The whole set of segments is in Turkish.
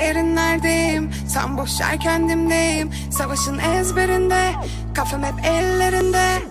Derinlerdeyim Sen boş yer kendimdeyim Savaşın ezberinde Kafam hep ellerinde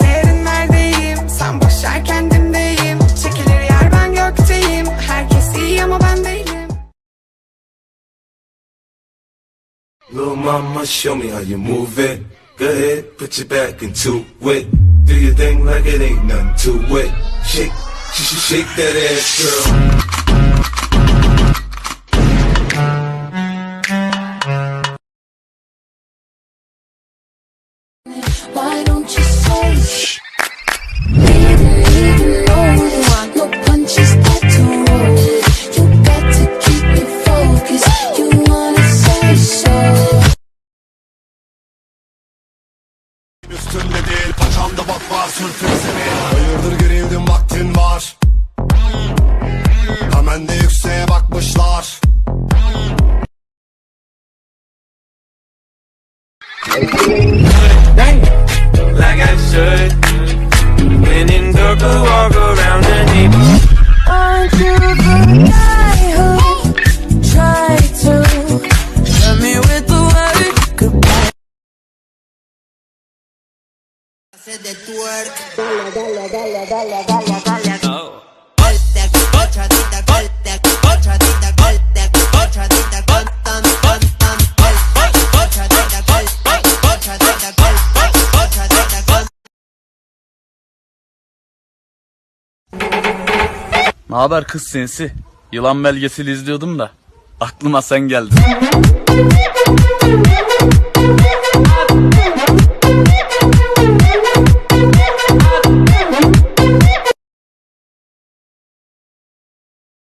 Derinlerdeyim Sen boş yer kendimdeyim Çekilir yer ben gökteyim Herkes iyi ama ben değilim Little mama, show me how you move it. Go ahead, put your back into it. Do your thing like it ain't nothing to it. Shake, sh- sh- shake that ass, girl. Bak var sürtünsene Hayırdır gerildim vaktin var Hemen de yükseğe bakmışlar like I should. When in dark, I walk de twerk. Dale, dale, dale, dale, dale, dale. Colte. Ne haber kız sensi? Yılan belgeseli izliyordum da aklıma sen geldin.